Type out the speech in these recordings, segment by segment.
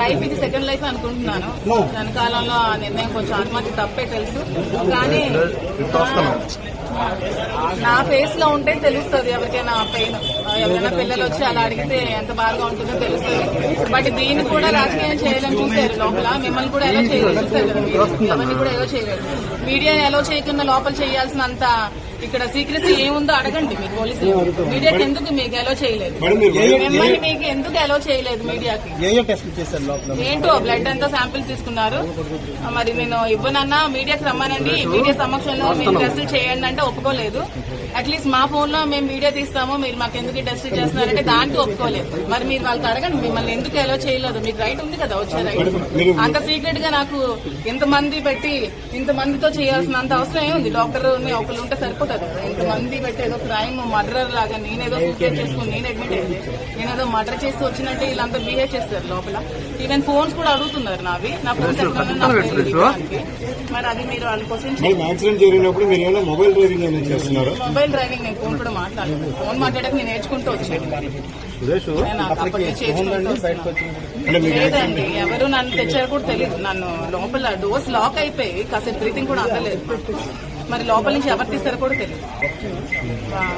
Life ఇది second life అనుకుంటున్నాను. దాని కాలంలో ఆ నిర్ణయం కొంచెం ఆత్మహత్య తప్పే తెలుసు. కానీ నా ఫేస్లో ఉంటే తెలుస్తుంది ఎవరికైనా పెయిన్ ఎవరైనా పిల్లలు వచ్చి అలా అడిగితే ఎంత బాగా ఉంటుందో తెలుస్తుంది. బట్ దీన్ని కూడా రాజకీయం చేయాలని చూశారు లోపల. మిమ్మల్ని కూడా ఎలా చేయలేదు. చూశారు. ఎవరిని కూడా ఎలా చేయలేదు. మీడియా ఎలా చేయకుండా లోపల చేయాల్సినంత ఇక్కడ సీక్రెసీ ఏముందో అడగండి మీరు పోలీసులు. మీడియాకి ఎందుకు మీకు ఎలా చేయలేదు? మిమ్మల్ని మీకు ఎందుకు ఎలా చేయలేదు మీడియాకి? ఏంటో బ్లడ్ అంతా శాంపిల్స్ తీసుకున్నారు. మరి నేను ఇవ్వనన్నా మీడియాకి రమ్మానండి. మీడియా సమక్షంలో మీరు టెస్ట్ చేయండి అంటే ఒప్పుకోలేదు. అట్లీస్ట్ మా ఫోన్లో మేము వీడియో తీస్తాము. మీరు మాకు ఎందుకు టెస్ట్ చేస్తున్నారంటే దానికి ఒప్పుకోలేదు. మరి మీరు వాళ్ళకి అడగండి మిమ్మల్ని ఎందుకు ఎలా చేయలేదు? మీకు రైట్ ఉంది కదా వచ్చే రైట్ అంత సీక్రెట్గా నాకు ఇంత మంది పెట్టి ఇంత మందితో చేయాల్సినంత అవసరం ఏముంది? డాక్టర్ ఒకరు ఉంటే సరిపోతుంది. కదా. ఇంత మంది పెట్టి ఏదో క్రైమ్ మర్డర్ లాగా నేనేదో సూసైడ్ చేసుకుని నేను అడ్మిట్ అయ్యింది నేనేదో మర్డర్ చేసి వచ్చినట్టు వీళ్ళంతా బిహేవ్ చేస్తారు లోపల. ఈవెన్ ఫోన్స్ కూడా అడుగుతున్నారు నావి. నా ఫోన్స్ ఇవ్వడానికి. మరి అది మీరు వాళ్ళ క్వశ్చన్ మేడం యాక్సిడెంట్ జరిగినప్పుడు మీరు ఏమైనా మొబైల్ డ్రైవింగ్ ఏమైనా చేస్తున్నారా? మొబైల్ డ్రైవింగ్ నేను ఫోన్ కూడా మాట్లాడలేదు ఫోన్ మాట్లాడక నేను నేర్చుకుంటూ వచ్చాను. లేదండి ఎవరు నన్ను తెచ్చారో కూడా తెలియదు నన్ను లోపల డోర్స్ లాక్ అయిపోయి కాసేపు బ్రీతింగ్ కూడా అందలేదు. మరి లోపల నుంచి ఎవరు తీస్తారో కూడా తెలియదు.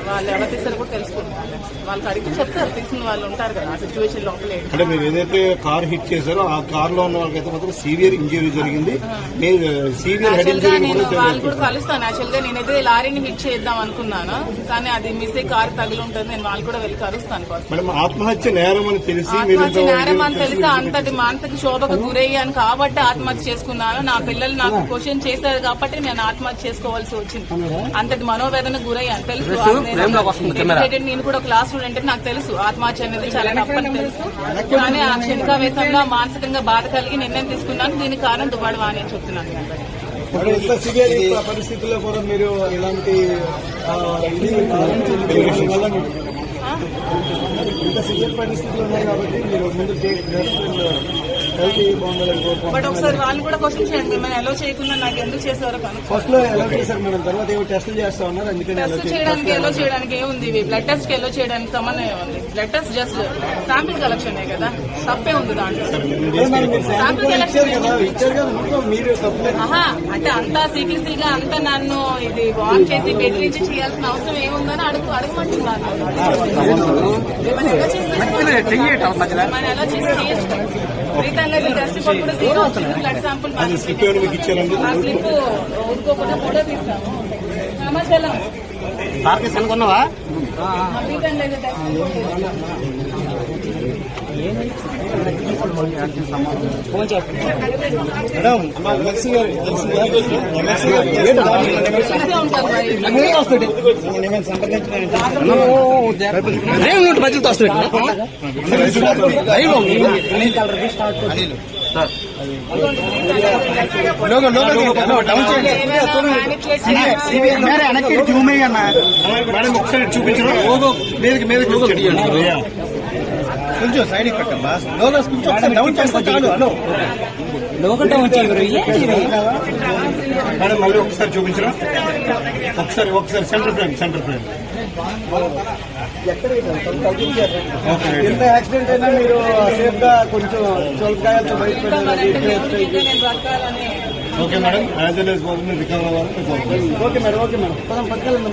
వాళ్ళు ఎవరు తీస్తారో కూడా తెలుసుకుంటారు. వాళ్ళకి అడిగితే చెప్తారు. తీసిన వాళ్ళు ఉంటారు కదా ఆ సిచ్యువేషన్ లోపలే. అంటే మీరు ఏదైతే కార్ హిట్ చేశారో ఆ కార్లో ఉన్న వాళ్ళకైతే మాత్రం సీవియర్ ఇంజరీ జరిగింది. సీవియర్ హెడ్ ఇంజరీ నేను వాళ్ళు కూడా కలుస్తాను. యాక్చువల్గా నేనైతే లారీని హిట్ చేద్దాం అనుకున్నాను. కానీ అది మిస్ అయ్యి కారు తగిలి ఉంటుంది. నేను వాళ్ళు కూడా వెళ్ళి కలుస్తాను మేడం ఆత్మహత్య నేరం అని తెలిసి ఆత్మహత్య నేరం అని తెలిసి అంతటి మానసిక శోభకు గురయ్యాను కాబట్టి ఆత్మహత్య చేసుకున్నాను. నా పిల్లలు నాకు క్వశ్చన్ చేశారు కాబట్టి నేను ఆత్మహత్య చేసుకోవాల్సి వచ్చింది. అంతటి మనోవేదన గురయ్యాను. తెలుసు. నేను కూడా క్లాస్ స్టూడెంట్ నాకు తెలుసు. ఆత్మహత్య అనేది చాలా తప్పని తెలుసు. కానీ ఆ క్షణికావేశంలో మానసికంగా బాధ కలిగి నిర్ణయం తీసుకున్నాను. దీనికి కారణం దువ్వాడు అని చెప్తున్నాను. పరిస్థితుల్లో కూడా మీరు ఇలాంటి? ఇంత సివియర్ పరిస్థితులు ఉన్నాయి కాబట్టి మీరు ముందు బట్ ఒకసారి వాళ్ళు కూడా క్వశ్చన్ చేయండి మిమ్మల్ని ఎలా చేయకుండా నాకు ఎందుకు ఫస్ట్లో ఎలా చేశారు మేడం తర్వాత ఏమో టెస్టులు చేస్తా ఉన్నారు అందుకని ఎలా టెస్ట్ చేయడానికి ఎలో చేయడానికి ఏముంది ఇవి బ్లడ్ టెస్ట్కి ఎలో చేయడానికి సంబంధం ఏముంది blood test just sample collection కదా? తప్పే ఉంది దాంట్లో. శాంపిల్ కలెక్షన్ అంటే అంతా సీక్రెసీగా అంతా నన్ను ఇది వాన్ చేసి బెదిరించి చేయాల్సిన అవసరం ఏముందని అడుగు అడగమంటున్నాను మిమ్మల్ని ఎలా చేసి మిమ్మల్ని ఎలా చేసి చేయొచ్చు టెస్ట్ రిపోర్ట్ కూడా జీరో వచ్చింది బ్లడ్ శాంపుల్ ఆ స్లిప్ ఊరుకోకుండా తీస్తాము. సమాచారం రీతంగా టెస్ట్ రిపోర్ట్ మేడం వస్తాడు. మేడం ఒకసారి చూపించడం మీదకి మీదకి కొంచెం సైడ్ పెట్టమ్మా లోగోస్ కొంచెం ఒకసారి డౌన్ చేస్తే చాలు. హలో. మేడం మళ్ళీ ఒకసారి చూపించడం ఒకసారి ఒకసారి సెంటర్ ఫ్రేమ్ సెంటర్ ఫ్రేమ్ ఎంత యాక్సిడెంట్ అయినా మీరు సేఫ్గా కొంచెం చోల్కాయలతో okay madam. As well as okay madam. Okay madam. పదం పట్టుకెళ్ళండి